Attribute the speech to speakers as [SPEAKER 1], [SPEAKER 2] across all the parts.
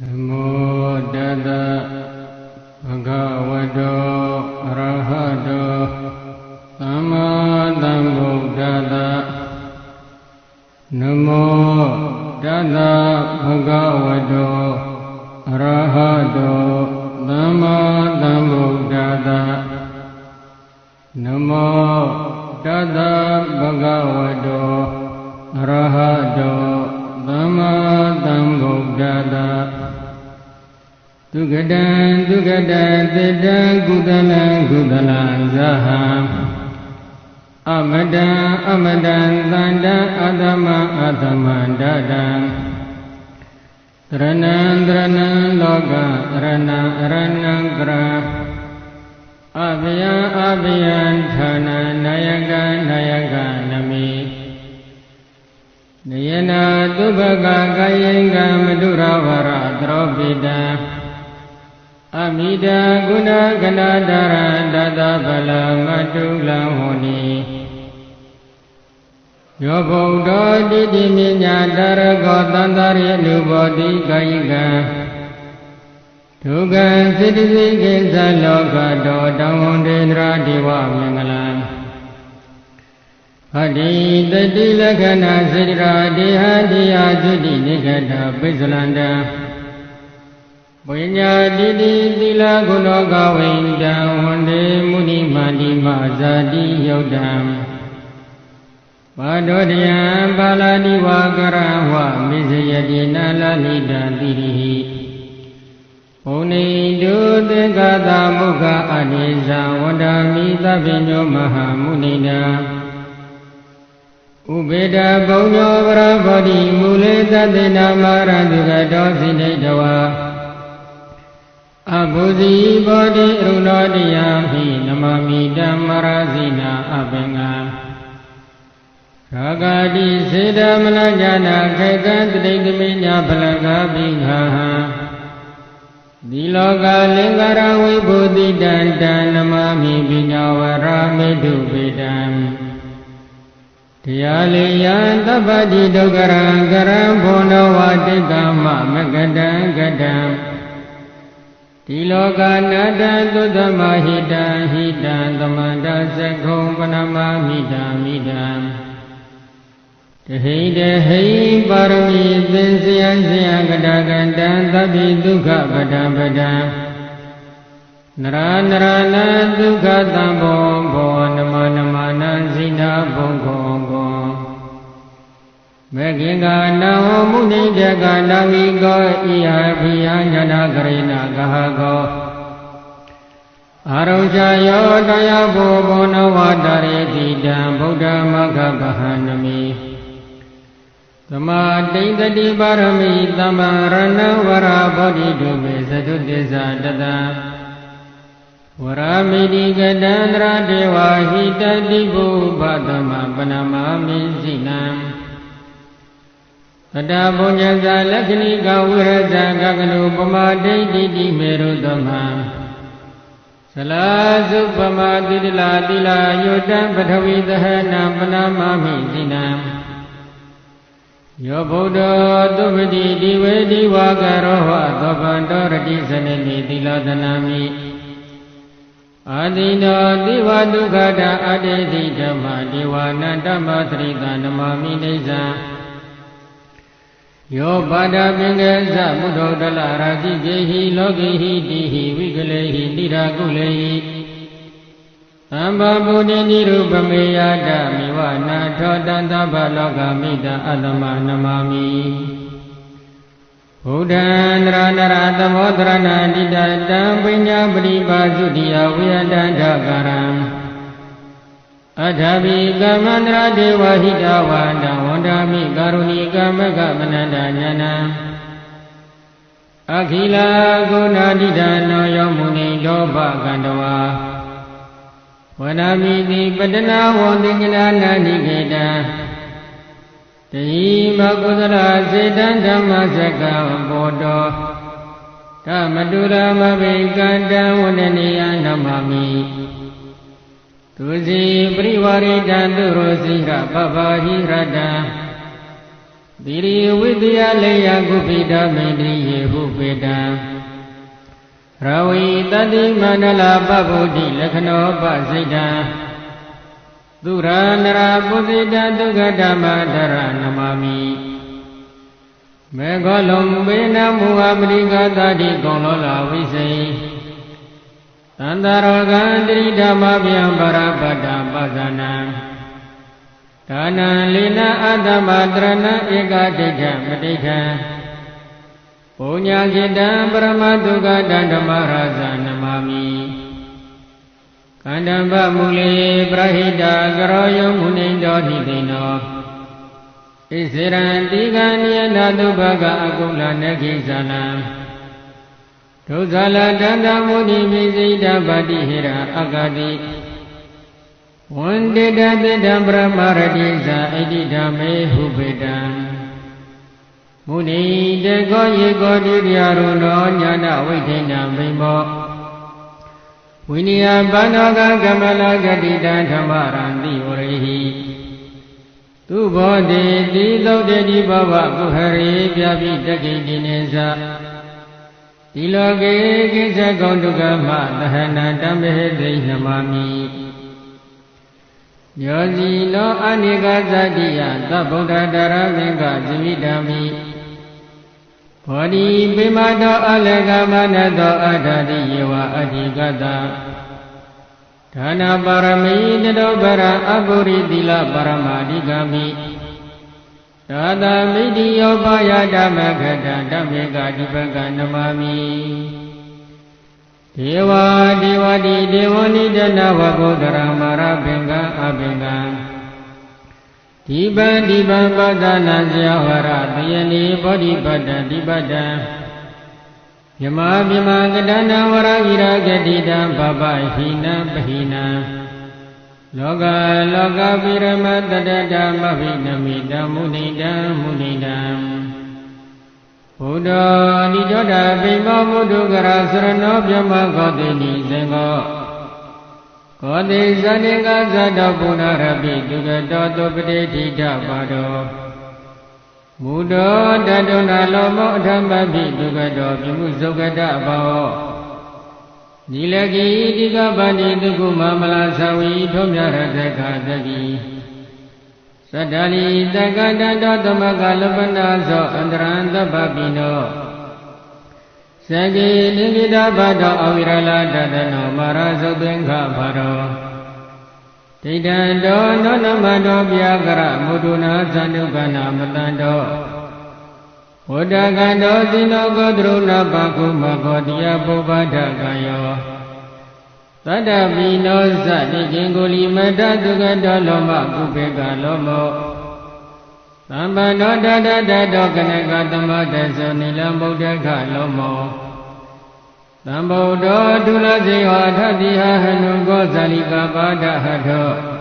[SPEAKER 1] န တေတံကုသလံကုသလံဇဟံအမတံအမတံသန္တံအသမံအသမံဒတံတရဏံတရဏံလောကရဏံအရဏံကရအဘယံအဘယံဌာနနာယကနာယကနမိနယနာသုဘကကာယင်ကမတုရဝရသရောပိတံ အမိတံဂုဏကနာဒရတတဗလမတုလံဟောနိယောဗုဒ္ဓတိတိမြညာတရကောတန္တရိလူဘောတိကာယကံဒုက္ခံစိတ္တိကိစ္စလောကတောတောင်းဝန္တေန္ဒရာဒေဝမင်္ဂလံဟတိတတိလက္ခဏာစေတရာဒေဟတိယသုတိနိကတပိစ္ဆလန္တံ ဝိညာတိတိသီလဂုဏောကဝိန္တံဝန္တေမုနိမာတိမဇာတိယုတ်တံဘာဒောတယံပါဠိဝါကရဝမိစယတိနာလလိတံတိရိဘုန်ိတုသင်္ကတာမုခအနိဇံဝန္ဒာမိသဗ္ဗညောမဟာမုနိတံဥပေတဘုံညောဗရဘောဓိမူလေသတေနာမရတုကတောစိနေတဝါ အဘုဇီဘောဓိအရုဏောတယံဟိနမမိဓမ္မရာဇိနာအပင်္ဂံရာဂာတိစေတမလဉာဏခေကံတတိတမိညာဖလကပိငါဟံဒီလောကလင်္ကာရဝိဘုတိတံတံနမမိပညာဝရမေတုပေတံတရားလေယံတပ္ပတိဒုက္ခရံကရံဘောနဝတိကမမကတံကတံ ဒီလောကနာတံသုတမဟိတံဟိတံသမန္တသကုံပနမမိတံမိတံတဟိတဟိပါရမီသင်္စယံစယကတကံတံသဗ္ဗိဒုက္ခပဒံပဒံနရနရနဒုက္ခတံဘောဘောနမနမနံဇိနာဘုံခောကော မေခင်ကနာဟောမုနိတကနာဝိကောဣဟဖိယညာနာကရိဏကဟကောအာရုံချယောတရားဘောဘောနဝတရေတိတံဗုဒ္ဓမဂ္ဂဗဟနမိသမာတိန်တတိပါရမိသမ္မာရဏဝရဘောဓိတုမေသတုတ္တဇတတံဝရမိတိကတန္တရာဒေဝဟိတတိဘုဘသမပနမမိစိနံ တတဘုညဇာလက္ခဏိကဝိရဇံကကနုပမာဒိဋ္ဌိတိမေရုသမံသလာစုပမာတိတလာတိလာယုတံပထဝီသဟနံပနမမိစိနံယောဗုဒ္ဓသုပတိဒီဝေဒီဝါကရောဟသောဗန္တောရတိစနေတိသီလသနာမိအာတိနောတိဝဒုက္ခတာအတေတိဓမ္မဒေဝနာတမသရိတနမမိနေဇံ ယောပါဒပင်ကေသမုဒ္ဓတလရာတိကေဟိလောကိဟိတိဟိဝိကလေဟိတိရာကုလေဟိသမ္ဗဗုဒ္ဓိနိရုပမေယတမိဝနာထောတံသဗ္ဗလောကမိတအတ္တမနမမိဘုဒ္ဓံနရနရသမောတရဏတိတတံပညာပရိပါစုတိယဝိယတံဓကရံအထာဘိကမန္တရာဒေဝဟိတဝန္တ ဝန္တာမိကာရုဏီကမကမနန္တညာနံအခိလာဂုဏတိဒနောယောမုနိဒောဘကန္တဝါဝနာမိတိပတနာဝန္တိကနာနာနိကေတံတိမကုသလစေတံဓမ္မစကံဘောတောဓမ္မတုရမဘိကံတံဝန္ဒနိယနမမိ သူစီပရိဝရိတံသူရောစီရပပဟိရတံသီရိဝိတယလေယကုပိတမေတိယေဟုပေတံရဝိတတိမန္တလာပဗုဒ္ဓိလက္ခဏောပစိတံသူရနရာပုစိတဒုက္ခဓမ္မဒရနမမိမေဃောလုံဘေနမူအပရိကသာတိကုံလောလာဝိစိ သန္တရောဂံတိဓမ္မဗျံပရပတ္တပဇာနံဒါနံလိနအတ္တမတရဏဧကဒိဋ္ဌမတိဋ္ဌံပုညကိတံပရမတုကတံဓမ္မရာဇာနမမိကန္တံပမူလေပရဟိတကရောယမုနိတောဟိသိနောဣစေရံတိကံနိယနာတုဘကအကုလနခိဇာလံ ဒုဇာလတန္တမုနိမိစိတဗတိဟိရအဂတိဝန္တိတတေတံပရမရတိဇာဣတိဓမ္မေဟုပေတံမုနိတေကောယေကောတိရိယရုနောညာနာဝိထိဏံဘိမောဝိနိယဘာနောကကမလဂတိတံဓမ္မရံတိဝရိဟိသူဘောတိတိသုတ်တိဘဝကုဟရေပြပိတကိတိနေသ ဒီလောကေကိစ္စကောဒုက္ခမသဟနာတမေသိနမမိယောဇီလောအနိကသတိယသဗ္ဗုဒ္ဓတရမင်္ဂဇမိတမိဘောဓိပိမတောအလကမနတောအတ္တတိယေဝအဓိကတဒါနပါရမီတတောပရအပုရိသီလပါရမအဓိကမိ သာသမိတိယောပါယဓမ္မခတဓမ္မေကဒီပကနမမိဒေဝဒေဝတိဒေဝနိတနဝဘုဒ္ဓရမရပင်္ဂအပင်္ဂဒီပံဒီပံပဒနာဇယဝရတယနိဘောဓိပတ္တဒီပတ္တမြမမြမကတနာဝရဝိရာဂတိတံဘဘဟိနပဟိန လောကလောကပိရမတတတမဘိနမိတမုနိတံမုနိတံဘုဒ္ဓနိကြောတာပိမောမုဒုကရသရဏောပြမကောတိနိသင်္ကောကောတိဇဏိကဇတပုဏ္ဏရပိတုကတောသုပတိဋ္ဌိတပါတော်မုတောတတုဏလောမောအထမပိတုကတောပြမှုဇုကတဘော ဒီလကိတိကပတိတုကုမမလာသဝီထုံးမြရတခတတိသတ္တလီတက္ကတတောသမကလပနာသောအန္တရံသဗ္ဗပိနောသကေနိမိတဘတောအဝိရလတတနောမာရသုသင်္ခဘာရောဒိဋ္ဌံတောနောနမတောပြာကရမုဒုနာသန္တုကနာမတန္တော ဝတ္တကံတောသီနောကောသရုဏပကုမကောတိယပုဗ္ဗဒကံယောသတ္တပိနောသတိကင်ကိုလီမတတုကတောလောမကုပေကလောမောသမ္ပန္နောတတတတောကနကသမတသောနိလံဗုဒ္ဓခလောမောသံဗုဒ္ဓောဒုလစေဟထတိဟဟနုကောဇာလိကပါဒဟထော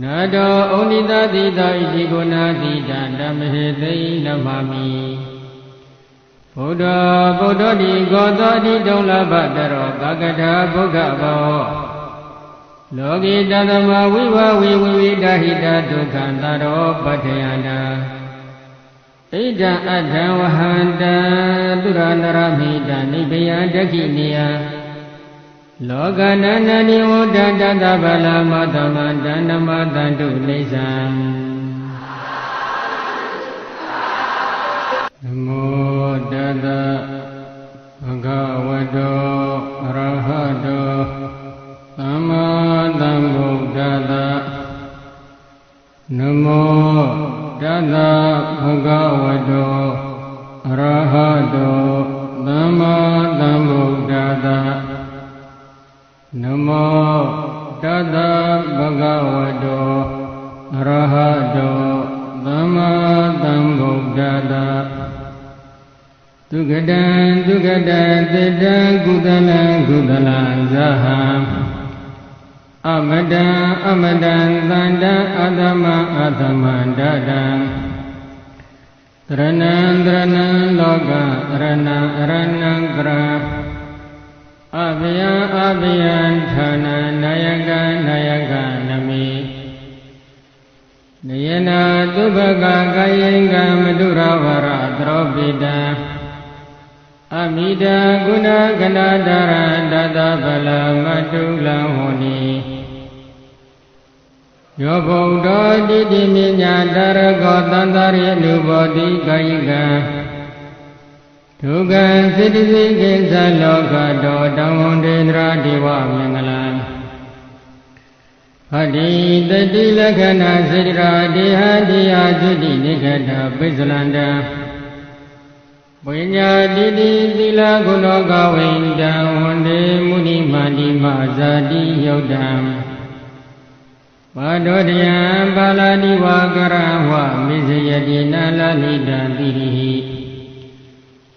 [SPEAKER 1] နာတောဩနိတတိတောဣတိကိုနာတိတံဓမ္မဟေသိနမမိဘုဒ္ဓဗုဒ္ဓတိကောသောတိတုံလဘတရောကကထာဘုဒ္ဓဘောလောကိတသမဝိဝဝိဝိဝိတဟိတဒုက္ခံတရောပဋ္ဌယန္တာဣဒံအထံဝဟန္တသုရနရမိတနိဗ္ဗယဒက္ခိနိယ လောကနာနနိဝတ္တတတဗလမသမန္တနမတန္တုနေသံနမောတတဘဂဝတော မတံအမတံသန္တံအသမံအသမံတတံတရဏံတရဏံလောကရဏံအရဏံကရအဘယံအဘယံဌာနနာယကနာယကနမိနယနာသုဘကကာယင်ကမတုရဝရသရောပိတံအမိတံကုဏကနာတရံတတဗလမတုလံဟောနိ ယောဘုံတော်တိတိမြညာတရကောတန္တရိအနုဘောတိကာယကံဒုက္ခစိတ္တိစိကိစ္စလောကတောတံဝန္တေန္ဒရာဒေဝမင်္ဂလံဟတိတတိလက္ခဏာစေတရာဒေဟတိယသုတိနိဂတပိစ္ဆလန္တပညာတိတိသီလကုလောကဝိန္တံဝန္တေမုနိမာတိမဇာတိယုတ်တံ ပါဒောတယံပါဠိတိဝါကရဝမိစယတိနာလလိတံတိရိ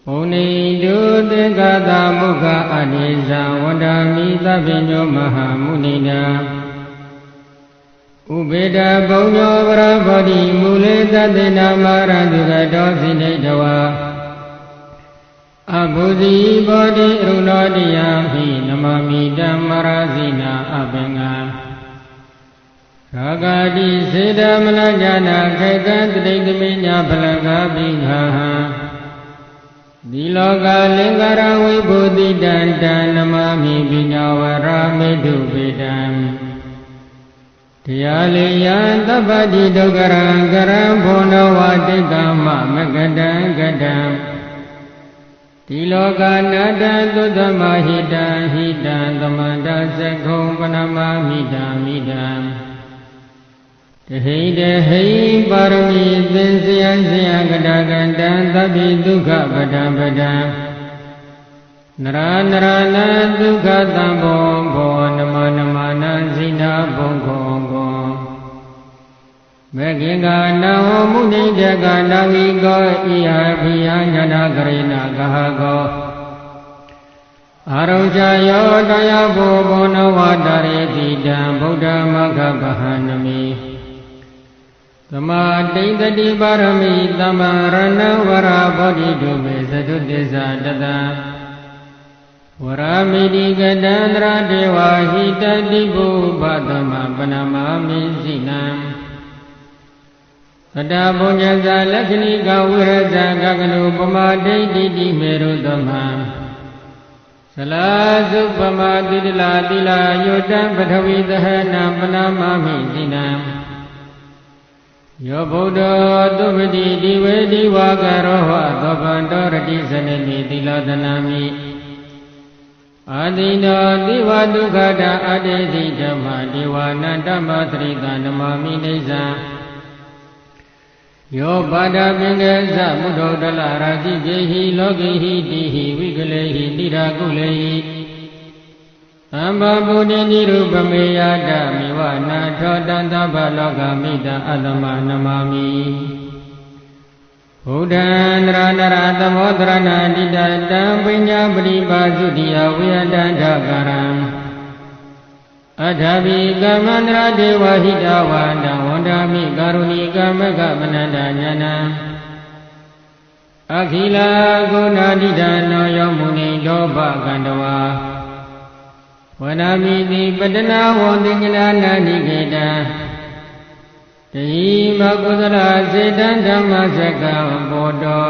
[SPEAKER 1] ဘုန်နေတုသင်္ကတာမုခအနိဇံဝန္ဒာမိသဗ္ဗညောမဟာမုနိနာဥပေတဘုံညောဗရဘောဓိမူလေသတေနာမရတုကတောစိနေတဝါအဘုဇီဘောဓိအရုဏောတိယမိနမမိဓမ္မရာဇိနာအပင်္ဂရာဂာတိစေတမလဇာနာခေကံတတိတမိညာဖလကာပိငါဟံဒီလောကလင်္ကာရဝိဘုတိတံတံနမမိပိညာဝရမေတုပိတံတရားလေယံသဗ္ဗတိဒုက္ခရံကရံဘောနဝတိကမမကတံကတံဒီလောကနာတံသုတ္တမဟိတံဟိတံသမန္တသကုံပနမမိတံမိတံ တဟိတဟိပါရမီသင်္ဆယံဆယကတကတံသဗ္ဗိဒုက္ခပဒံပဒံနရနရနဒုက္ခသံဘောဘောနမနမနာဇိနာဘုံခောကောမေခင်ကနာဟောမုနိတကနာဝိကောဣဟဖိယညာနာကရိဏကဟကောအာရုံချယောတရားဘောဘောနဝတရေတိတံဗုဒ္ဓမဂ္ဂဗဟနမိ သမာတိတတိပါရမိသမ္မာရဏဝရဘောဓိတုမေသတုတ္တဇတတံဝရမိတိကတန္တရာဒေဝဟိတတိဘုပသမပနမမိစိနံသတ္တဘုညဇာလက္ခဏိကဝိရဇာကကနုပမာဒိဋ္ဌိတိမေရုသမံသလာစုပမာတိတလာတိလာယုတံပထဝီသဟနံပနမမိစိနံ ယောဗုဒ္ဓသုပတိဒီဝေဒီဝါကရောဟသောဗန္တောရတိစနေမိသီလသနာမိအာတိနောတိဝဒုက္ခတာအတေတိဓမ္မဒေဝနန္တမသရိတနမမိနေဇံယောပါဒပင်ကေသမုဒ္ဓတလရာတိပြေဟိလောကိဟိတိဟိဝိကလေဟိတိရာကုလေဟိ သမ္ဗဗုဒ္ဓိနိရုပမေယတမိဝနာထောတန္တဗလောကမိတအတ္တမနမမိဘုဒ္ဓံနရနရသမောတရဏတိတတံပညာပရိပါစုတိယဝိယတန္တကရံအထာဘိကမန္တရဒေဝဟိတဝန္တဝန္တာမိကာရုဏီကမကမနန္တညာနံအခိလာဂုဏာတိဒနောယောမုနိဒောဘကန္တဝါ ဝနာမိတိပတနာဝန္တိကလာနာနိကေတံတဟိမကုသလစေတံဓမ္မစကံဘောတော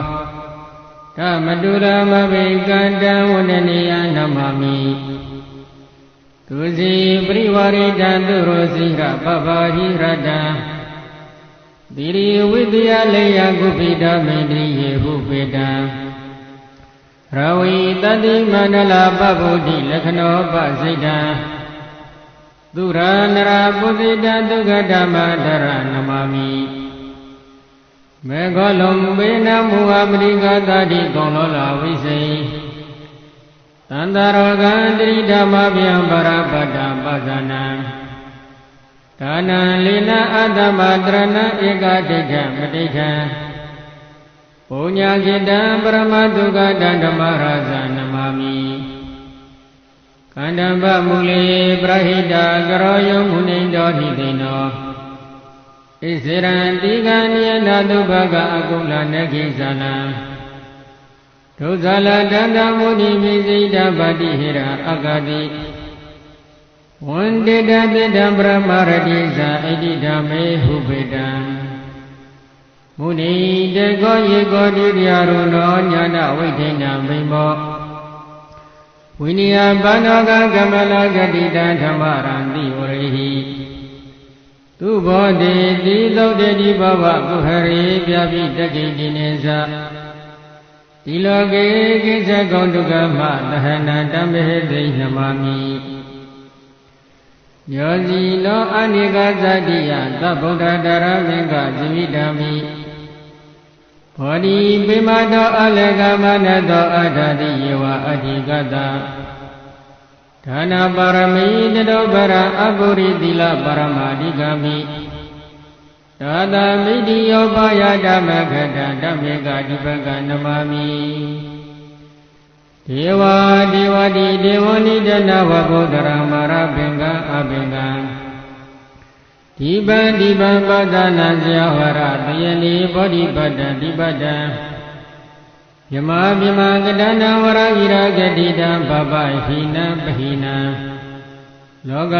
[SPEAKER 1] ဓမ္မတုရမဘိကန္တံဝန္ဒနိယနမမိသူစီပရိဝရိတံသူရောစီရပပဟိရတံသီရိဝိတယလေယကုပိတမေတိယေဟုပေတံ ရဝိတတိမန္တလာပဗုဒ္ဓိလက္ခဏောပစိတံသူရနရာပုသိတဒုက္ခဓမ္မဒရနမမိမေဃလုံးဘေနမူအပရိကသာတိကောလောလာဝိစိသန္တရောဂံတိဓမ္မဗျံပရပတ္တပဇာနံဒါနံလိနအတ္တမတရဏဧကဒိဋ္ဌမတိဋ္ဌံ ပုညခိတံပရမဒုက္ခတံဓမ္မရာဇာနမမိကန္တံဗမူလေပရဟိတကရောယမုနိတောဟိသိနောဣစေရံတိကံနိယနာတုဘကအကုလနခိဇာလံဒုဇာလတန္တမုနိမိစိတဗတိဟိရအဂတိဝဝန္တိတတိတံပရမရတိဇာဣတိဓမ္မေဟုပေတံ မုနိတေကောယေကောတိရိယရုလောညာဏဝိဋ္ဌိဏမိမောဝိနိယဘာနောကကမလဂတိတံဓမ္မရံတိဝရိဟိသူဘောတိတိသုတ်တေတိဘဝကုဟရေပြပိတက္ကိတိနေသဒီလောကေကိစ္စကုံဒုက္ခမသဟနာတမေဟိနမမိညောစီလောအနိကဇတိယသဗ္ဗုဒ္ဓတရမေကဇိဝိတံမိ ဘောဓိပိမတောအလကမနတောအထာတိယေဝအဓိကတဒါနပါရမီတတောပရအပုရိသီလပါရမအဓိကမိသာသမိတိယောပါယဓမ္မခတဓမ္မေကဒီပကနမမိဒေဝဒေဝတိဒေဝနိတနဝဘုဒ္ဓရမရပင်ကအပင်ကံ ဒီပံဒီပံပဒနာဇယဝရတယနိဘောဓိပတ္တဒီပတ္တယမမြမကတနာဝရဝိရာဂတိတံဘဘဟိနပဟိနံလောက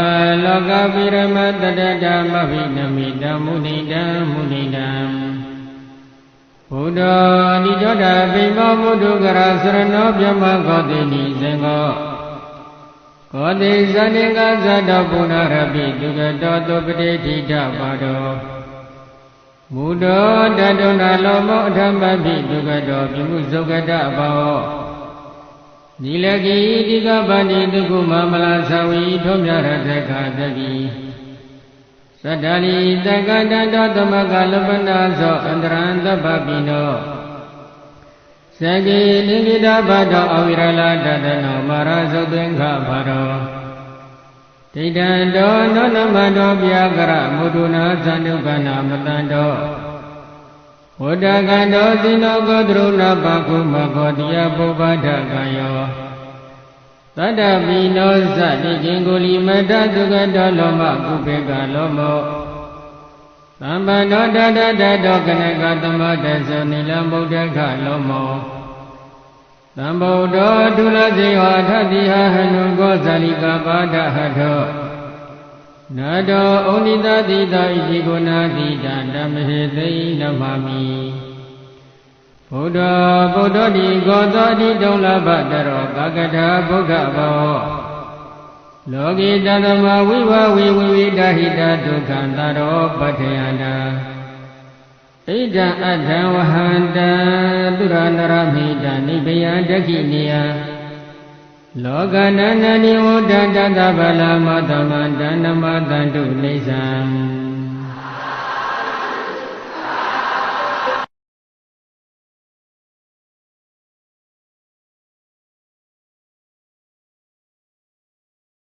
[SPEAKER 1] လောကပိရမတတတမဘိနမိတမုနိတံမုနိတံဘုဒ္ဓနိတောတာပိမောဘုဒ္ဓကရာစရဏောပြမကောတိနိဇင်္ဂော ကောတိဇဏိကဇတပုဏ္ဏရပိဒုက္ကတောသုပတိဋ္ဌိတပါတောမူတောတတုဏလောမောအထမပိဒုက္ကတောပြမှုဇုက္ကတဘောဒီလကိတိကပတိတုကုမမလာသဝီထုံးမြရတခတတိသတ္တလီတက္ကတတောသမကလပနာသောအန္တရံတပ္ပပိနော သကေနိမိတဘတောအဝိရလတတနောမာရသုသင်္ခဘာတောဒိဋ္ဌံတောနောနမတောပြာကရမုဒုနာသန္တုကနာမတန္တောဝတ္တကံတောသီနောကောတရုဏပကုမကောတိယပုပ္ပဒကံယောသတ္တပိနောသတိကင်ကိုလီမတသုကတောလောမကုပေကလောမောသမ္ပန္နောတတတတောကနကသမတသောနိလဗုဒ္ဓခလောမော သံဗုဒ္ဓောဒုလစေဟထတိဟဟနုကောဇာလိကပါဒဟထောနာတောဩနိတတိတာဣတိကိုနာတိတံဓမ္မဟေသိနမမိဘုဒ္ဓဗုဒ္ဓတိကောသောတိတုံလဘတရောကာကထာဗုဒ္ဓဘောလောကိတသမဝိဘဝေဝိဝိတဟိတဒုက္ခံတရောပဋ္ဌယန္တာ ဣဒံအထံဝဟန္တသုရနရမိတနိဗ္ဗယဒက္ခိနိယလောကနန္ဒနိဝဒ္ဒတတဗလမသမန္တနမတန္တုနေသံ